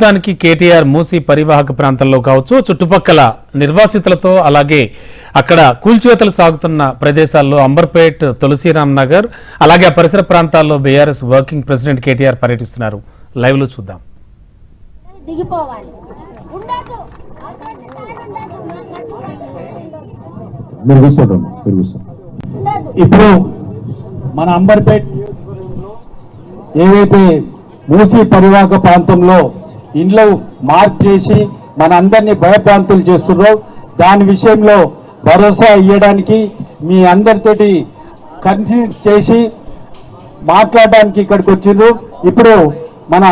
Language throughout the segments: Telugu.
ప్రస్తుతానికి కేటీఆర్ మూసి పరివాహక ప్రాంతంలో కావచ్చు చుట్టుపక్కల నిర్వాసితులతో అలాగే అక్కడ కూల్చివేతలు సాగుతున్న ప్రదేశాల్లో అంబర్పేట్ తులసిరామ్ నగర్ అలాగే ఆ పరిసర ప్రాంతాల్లో బీఆర్ఎస్ వర్కింగ్ ప్రెసిడెంట్ కేటీఆర్ పర్యటిస్తున్నారు. లైవ్లో చూద్దాం ఇప్పుడు మన అంబర్పేట్ ఏవైతే మూసీ పరివాహక ప్రాంతంలో ఇండ్లు మార్క్ చేసి మన అందరినీ భయప్రాంతులు చేస్తున్నారు దాని విషయంలో భరోసా ఇవ్వడానికి మీ అందరితోటి కన్ఫ్యూజ్ చేసి మాట్లాడడానికి ఇక్కడికి వచ్చిండ్రు ఇప్పుడు మన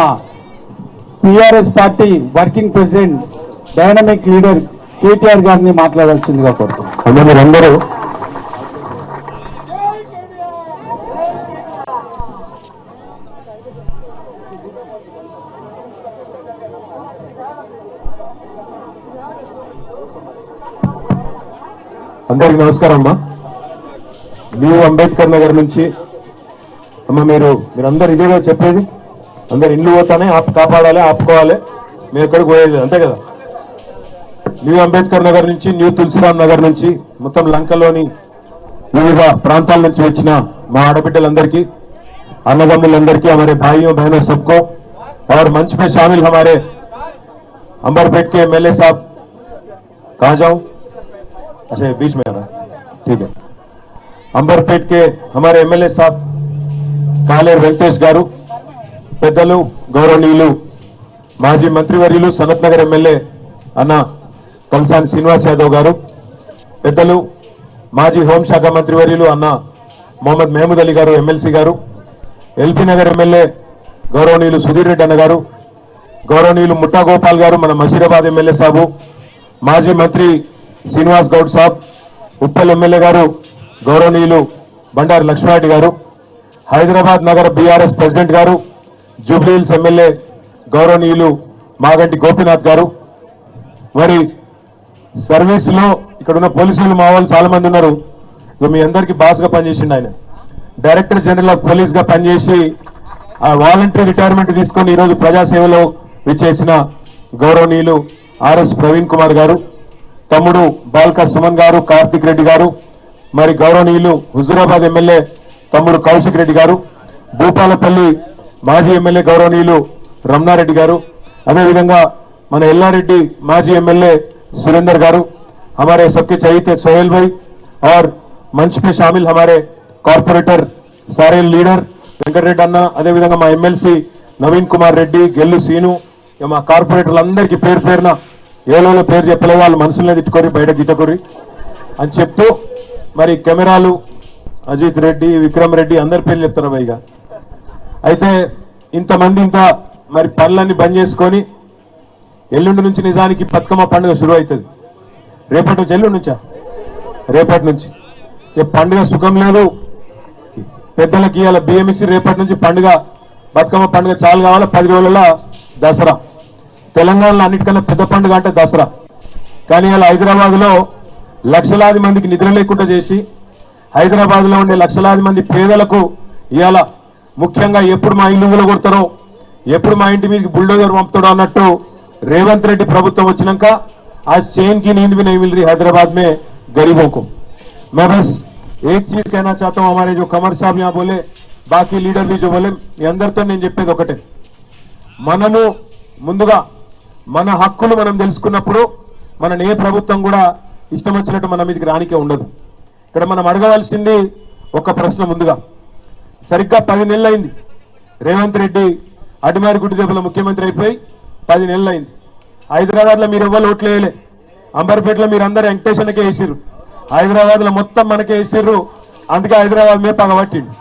TRS party working president dynamic leader KTR గారిని మాట్లాడాల్సిందిగా కోరుతున్నాం. అందరూ అందరికి నమస్కారం అమ్మా మీరు అంబేద్కర్ నగర్ నుంచి అమ్మ మీరు మీరందరు ఇదేగా చెప్పేది అందరు ఇల్లు పోతానే ఆపు కాపాడాలి ఆపుకోవాలి మీరు ఎక్కడికి పోయేది అంతే కదా న్యూ అంబేద్కర్ నగర్ నుంచి న్యూ తులసిరామ్ నగర్ నుంచి మొత్తం లంకలోని వివిధ ప్రాంతాల నుంచి వచ్చిన మా ఆడబిడ్డలందరికీ అన్నదమ్ములందరికీ हमारे भाइयों बहनों सबको और मंच में शामिल हमारे अंबरपेट के एमएलए साहब कहाँ जाऊं अच्छा ये बीच में आ रहा है ठीक है अंबरपेट के हमारे एमएलए साहब కాలేరు వెంకటేష్ గారు పెద్దలు గౌరవనీయులు మాజీ మంత్రివర్యులు సనత్ నగర్ ఎమ్మెల్యే అన్న కల్సాని శ్రీనివాస్ యాదవ్ గారు పెద్దలు మాజీ హోంశాఖ మంత్రివర్యులు అన్న మొహమ్మద్ మహమూద్ అలీ గారు ఎమ్మెల్సీ గారు ఎల్పీ నగర్ ఎమ్మెల్యే గౌరవనీయులు సుధీర్ రెడ్డి అన్న గారు గౌరవనీయులు ముఠా గోపాల్ గారు మన మషీరాబాద్ ఎమ్మెల్యే సాబు మాజీ మంత్రి శ్రీనివాస్ గౌడ్ సాబ్ ఉప్పల్ ఎమ్మెల్యే గారు గౌరవనీయులు బండారి లక్ష్మారెడ్డి గారు హైదరాబాద్ నగర బీఆర్ఎస్ ప్రెసిడెంట్ గారు జూబ్లీహిల్స్ ఎమ్మెల్యే గౌరవనీయులు మాగంటి గోపీనాథ్ గారు. మరి సర్వీస్లో ఇక్కడున్న ఇక్కడ ఉన్న పోలీసులు మా వాళ్ళు చాలా మంది ఉన్నారు. ఇక మీ అందరికీ బాస్గా పనిచేసిండు ఆయన. డైరెక్టర్ జనరల్ ఆఫ్ పోలీస్గా పనిచేసి ఆ వాలంటరీ రిటైర్మెంట్ తీసుకొని ఈరోజు ప్రజాసేవలో విచ్చేసిన గౌరవనీయులు ఆర్ఎస్ ప్రవీణ్ కుమార్ గారు. తమ్ముడు బాల్క సుమన్ గారు కార్తిక్ రెడ్డి గారు మరి గౌరవనీయులు హుజూరాబాద్ ఎమ్మెల్యే తమ్ముడు కౌశిక్ రెడ్డి గారు భూపాలపల్లి మాజీ ఎమ్మెల్యే గౌరవనీయులు రమణారెడ్డి గారు అదేవిధంగా మన ఎల్లారెడ్డి మాజీ ఎమ్మెల్యే सुरेंद्र गारू हमारे सबके चाहिए सोहेल भाई और मंच में शामिल हमारे कॉर्पोरेटर सारे लीडर వెంకటరెడ్డి అన్న అదేవిధంగా మా ఎమ్మెల్సీ నవీన్ కుమార్ రెడ్డి గెల్లు సీను ఇక మా కార్పొరేటర్లందరికీ పేరు పేరున ఏలోనో పేరు చెప్పలే వాళ్ళు మనసులనే తిట్టుకొని బయట గిట్టకొరి అని చెప్తూ మరి కెమెరాలు అజిత్ రెడ్డి విక్రమ్ రెడ్డి అందరి పేర్లు చెప్తారు పైగా అయితే ఇంతమంది ఇంత మరి పనులన్నీ బంద్ చేసుకొని ఎల్లుండి నుంచి నిజానికి బతుకమ్మ పండుగ శురు అవుతుంది. రేపటి నుంచి ఎల్లుండి నుంచా? రేపటి నుంచి. ఏ పండుగ సుఖం లేదు. పెద్దలకి ఇవాళ బియ్యం ఇచ్చి రేపటి నుంచి పండుగ బతుకమ్మ పండుగ చాలు కావాలి? పది రోజుల దసరా. తెలంగాణలో అన్నిటికన్నా పెద్ద పండుగ అంటే దసరా కానీ ఇలా హైదరాబాద్ లో లక్షలాది మందికి నిద్ర లేకుండా చేసి హైదరాబాద్ లో ఉండే లక్షలాది మంది పేదలకు ఇవాళ ముఖ్యంగా ఎప్పుడు మా ఇల్లు కొడతారో ఎప్పుడు మా ఇంటి మీదకి బుల్డోజర్ పంపుతాడో అన్నట్టు रेवंत रेड्डी ప్రభుత్వం వచ్చినాక आज चैन की नींद भी नहीं मिल रही हैदराबाद में गरीबों को मैं बस एक चीज कहना चाहता हूं हमारे जो कमर साहब यहाँ बोले బాకీ లీడర్ भी जो बोले మీ అందరితో నేను చెప్పేది ఒకటే మనము ముందుగా మన హక్కులు మనం తెలుసుకున్నప్పుడు మనని ఏ ప్రభుత్వం కూడా ఇష్టం వచ్చినట్టు మన మీదకి రానికే ఉండదు. ఇక్కడ మనం అడగవలసింది ఒక ప్రశ్న ముందుగా. సరిగ్గా పది నెలలు అయింది రేవంత్ రెడ్డి అడిమారి గుడ్డి దెబ్బల ముఖ్యమంత్రి అయిపోయి పది నెలలు అయింది మీరు ఎవ్వరు ఓట్లు వేయలే. అంబర్పేటలో మీరు అందరు వెంకటేశ్వరకే వేసిర్రు. హైదరాబాద్లో మొత్తం మనకే వేసిర్రు. అందుకే హైదరాబాద్ మీద పగబట్టిండు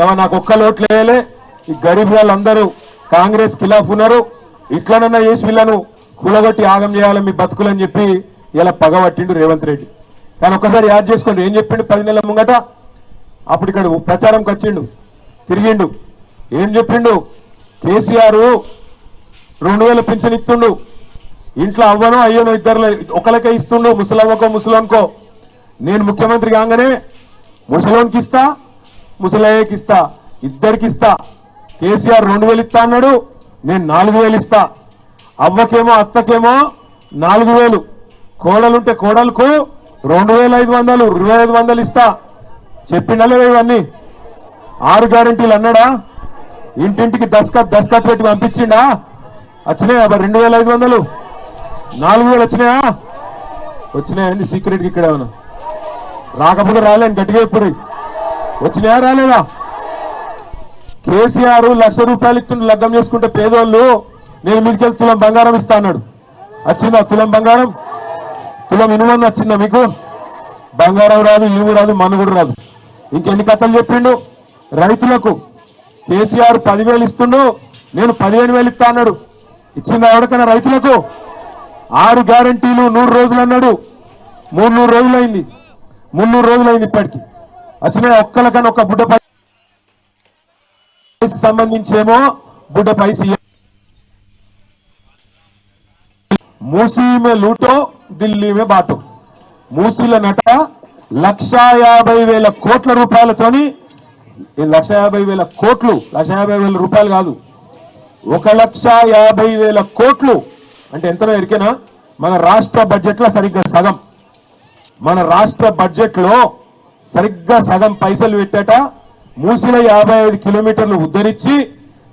ఏమో నాకు ఒక్క ఓట్లు వేయలే ఈ గరీబ్ వాళ్ళందరూ కాంగ్రెస్ ఖిలాఫ్ ఉన్నారు. ఇట్లనన్నా చేసి వీళ్ళను కులగొట్టి ఆగం చేయాలి మీ బతుకులని చెప్పి ఇలా పగబట్టిండు రేవంత్ రెడ్డి. కానీ ఒక్కసారి యాద్ చేసుకోండి. ఏం చెప్పిండు? పది నెలల ముంగట అప్పుడు ఇక్కడ ప్రచారంకి వచ్చిండు. తిరిగిండు. ఏం చెప్పిండు? కేసీఆర్ రెండు వేల పెన్షన్ ఇస్తుండు. ఇంట్లో అవ్వను అయ్యను ఇద్దరు ఒకరికే ఇస్తుండు. ముసలవ్వకో ముసలోన్కో. నేను ముఖ్యమంత్రి కాగానే ముసలోన్కి ఇస్తా ముసలయ్యకి ఇస్తా ఇద్దరికి ఇస్తా. కేసీఆర్ రెండు వేలు ఇస్తా అన్నాడు. నేను నాలుగు వేలు ఇస్తా. అవ్వకేమో అత్తకేమో నాలుగు వేలు. కోడలుంటే కోడలకు రెండు వేల ఐదు వందలు ఇరవై ఐదు వందలు ఇస్తా. చెప్పిండలే ఇవన్నీ? ఆరు గ్యారెంటీలు అన్నాడా? ఇంటింటికి దస్కత్ దస్కత్ పెట్టి పంపించిండా? వచ్చినాయా రెండు వేల ఐదు వందలు? నాలుగు వేలు వచ్చినాయా? వచ్చినాయండి సీక్రెట్ ఇక్కడ ఏమన్నా? రాకపోతే రాలేను గట్టిగా ఇప్పుడు వచ్చినాయా రాలేదా? కేసీఆర్ లక్ష రూపాయలు ఇస్తుంటే లగ్గం చేసుకుంటే పేదోళ్ళు నేను మీకెళ్ళి తులం బంగారం ఇస్తా అన్నాడు. వచ్చిందా తులం బంగారం? తులం ఇనుమని వచ్చిందా మీకు? బంగారం రాదు ఇనుము రాదు మనుగుడు రాదు. ఇంకెన్ని కథలు చెప్పిండు? రైతులకు కేసీఆర్ పదివేలు ఇస్తుండు నేను పదిహేను వేలు ఇస్తా అన్నాడు. ఇచ్చింది ఎవరికైనా రైతులకు? ఆరు గ్యారంటీలు నూరు రోజులు అన్నాడు. మూడు నూరు రోజులైంది మున్నూరు రోజులైంది ఇప్పటికి. వచ్చిన ఒక్కలకన్నా ఒక బుడ్డ సంబంధించేమో గుడ్డపై పైసి మూసీ మే లూటో ఢిల్లీ మే బాటో. మూసీల నట లక్షా యాభై వేల కోట్ల రూపాయలతోని ఈ లక్ష యాభై వేల కోట్లు లక్ష యాభై వేల రూపాయలు కాదు. ఒక లక్ష యాభై వేల కోట్లు అంటే ఎంతనో ఎరికేనా? మన రాష్ట్ర బడ్జెట్లో సరిగ్గా సగం. మన రాష్ట్ర బడ్జెట్లో సరిగ్గా సగం పైసలు పెట్టేట మూసిన యాభై ఐదు కిలోమీటర్లు ఉద్ధరించి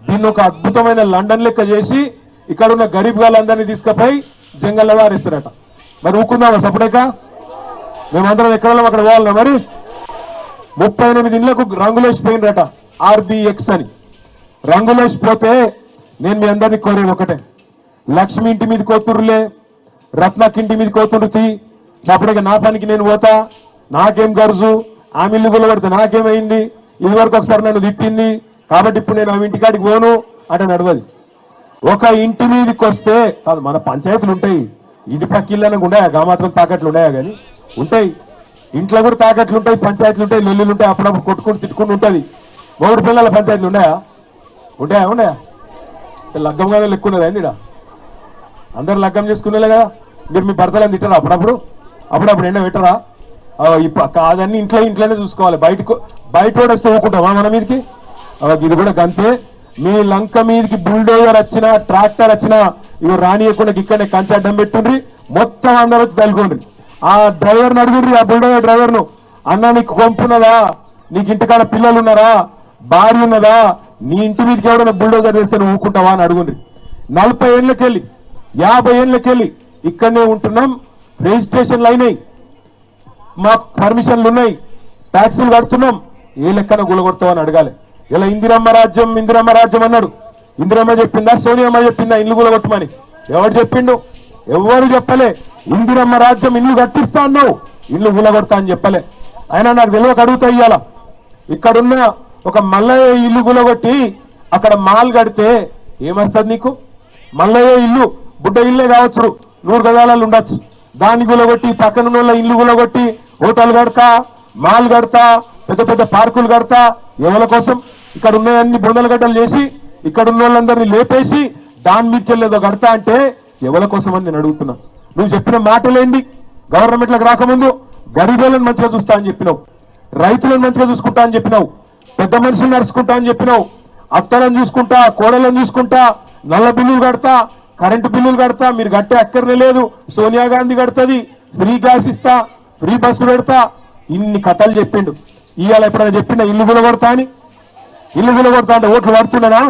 దీన్ని ఒక అద్భుతమైన లండన్ లెక్క చేసి ఇక్కడ ఉన్న గరీబ్ వాళ్ళందరినీ తీసుకుపోయి జంగల్లో వారిస్తారట. మరి ఊకుందామా సపడేక మేమందరం ఎక్కడ అక్కడ పోవాలన్నా మరి? ముప్పై ఎనిమిది ఇళ్ళకు రంగులేసి పోయినరట ఆర్బిఎక్స్ అని. రంగులేసి పోతే నేను మీ అందరినీ కోరేది ఒకటే. లక్ష్మి ఇంటి మీద కోతురులే రత్నకి ఇంటి మీద కోతుండ్రుతి అప్పటికి నా పనికి నేను పోతా. నాకేం గరుజు? ఆమె ఇల్లు కొలబడితే నాకేమైంది? ఇది వరకు ఒకసారి నన్ను తిట్టింది. కాబట్టి ఇప్పుడు నేను ఆమె ఇంటికాడికి పోను అంటే నడవది. ఒక ఇంటి మీదకి వస్తే కాదు మన పంచాయతీలు ఉంటాయి. ఇంటి పక్క ఇల్లు ఉన్నాయా? గా మాత్రం తాకట్లు ఉన్నాయా కానీ ఉంటాయి. ఇంట్లో కూడా తాకట్లు ఉంటాయి పంచాయతీలు ఉంటాయి లొల్లులు ఉంటాయి అప్పుడప్పుడు కొట్టుకుని తిట్టుకుని ఉంటుంది. మూడు పిల్లల పంచాయతీలు ఉన్నాయా? ఉంటాయా ఉన్నాయా? లగ్గం కదా లెక్కున్నదా ఏంది అందరు లగ్గం చేసుకునేలే కదా. మీరు మీ భర్తలను తిట్టరా అప్పుడప్పుడు? అప్పుడప్పుడు ఎండ పెట్టరా? కాదన్నీ ఇంట్లో ఇంట్లోనే చూసుకోవాలి. బయటకు బయట కూడా వస్తే ఊకుంటామా మన మీదకి? ఇది కూడా గంతే. మీ లంక మీదకి బుల్డోజర్ వచ్చినా ట్రాక్టర్ వచ్చినా ఇవి రానియకుండా ఇక్కడనే కంచె అడ్డం పెట్టుండ్రి. మొత్తం అందరూ వచ్చి తలుకోండి ఆ డ్రైవర్ అడుగుండ్రి ఆ బుల్డోజర్ డ్రైవర్ను అన్న నీకు కొంపున్నదా నీకు ఇంటికాడ పిల్లలు ఉన్నారా? భార్య ఉన్నదా? నీ ఇంటి మీదకి ఎవడన్నా బుల్డోజర్ చేస్తే నువ్వు ఊకుంటావా అని అడుగుండ్రి. నలభై ఏళ్ళకెళ్ళి యాభై ఏళ్ళకెళ్ళి ఇక్కడనే ఉంటున్నాం. రిజిస్ట్రేషన్లు అయినాయి. మా పర్మిషన్లు ఉన్నాయి. ట్యాక్సీలు కడుతున్నాం. ఏ లెక్కన గులగొడతావు అని అడగాలి. ఇలా ఇందిరమ్మ రాజ్యం ఇందిరమ్మ రాజ్యం అన్నాడు. ఇందిరమ్మ చెప్పిందా సోనియమ్మ చెప్పిందా ఇల్లు గులగొట్టమని? ఎవరు చెప్పిండు? ఎవరు చెప్పలే. ఇందిరమ్మ రాజ్యం ఇల్లు కట్టిస్తా అన్నావు. ఇల్లు గులగొడతా అని చెప్పలే. అయినా నాకు తెలియక అడుగుతా ఇయ్యాల. ఇక్కడున్న ఒక మల్లయ్య ఇల్లు గులగొట్టి అక్కడ మాల్ కడితే ఏమొస్తుంది నీకు? మల్లయ్య ఇల్లు బుడ్డ ఇల్లే కావచ్చు. నూరు గజాలలో ఉండొచ్చు. దాన్ని గులగొట్టి పక్కన వాళ్ళ ఇల్లు గులగొట్టి హోటల్ కడతా మాల్ కడతా పెద్ద పెద్ద పార్కులు కడతా ఎవరి కోసం? ఇక్కడ ఉన్నవన్నీ బొందల గడ్డలు చేసి ఇక్కడ ఉన్న వాళ్ళందరినీ లేపేసి దాని మీదకి వెళ్ళేదో కడతా అంటే ఎవరి కోసం అని నేను అడుగుతున్నా. నువ్వు చెప్పిన మాటలేండి గవర్నమెంట్లకు రాకముందు గరీబులను మంచిగా చూస్తా అని చెప్పినావు. రైతులను మంచిగా చూసుకుంటా అని చెప్పినావు. పెద్ద మనుషులు నడుచుకుంటా అని చెప్పినావు. అత్తలను చూసుకుంటా కోడలను చూసుకుంటా నల్ల బిల్లులు కడతా కరెంటు బిల్లులు కడతా మీరు కట్టే అక్కర్నే లేదు. సోనియా గాంధీ కడుతుంది ఫ్రీ గ్యాస్ ఇస్తా ఫ్రీ బస్సు పెడతా ఇన్ని కథలు చెప్పిండు. ఇవాళ ఎప్పుడైనా చెప్పిండా ఇల్లు కూడా అని? ఇల్లు కూడా అంటే ఓట్లు పడుతున్నానా?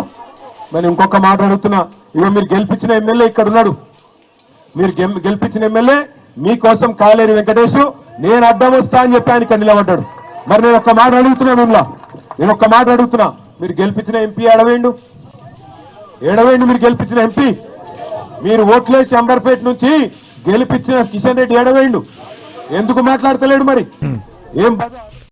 మరి ఇంకొక మాట అడుగుతున్నా. ఇగో మీరు గెలిపించిన ఎమ్మెల్యే ఇక్కడ ఉన్నాడు. మీరు గెలిపించిన ఎమ్మెల్యే మీకోసం కాలేరు వెంకటేష్ నేను అడ్డం వస్తా అని చెప్పి ఆయన ఇక్కడ నిలబడ్డాడు. మరి నేను ఒక్క మాట అడుగుతున్నాను ఇలా నేను ఒక్క మాట అడుగుతున్నా. మీరు గెలిపించిన ఎంపీ ఎడవేయండు ఏడవేండు మీరు గెలిపించిన ఎంపీ? మీరు ఓట్లేసి అంబర్పేట నుంచి గెలిపించిన కిషన్ రెడ్డి ఎడవేయండు ఎందుకు మాట్లాడతలేడు మరి? ఏం బాధ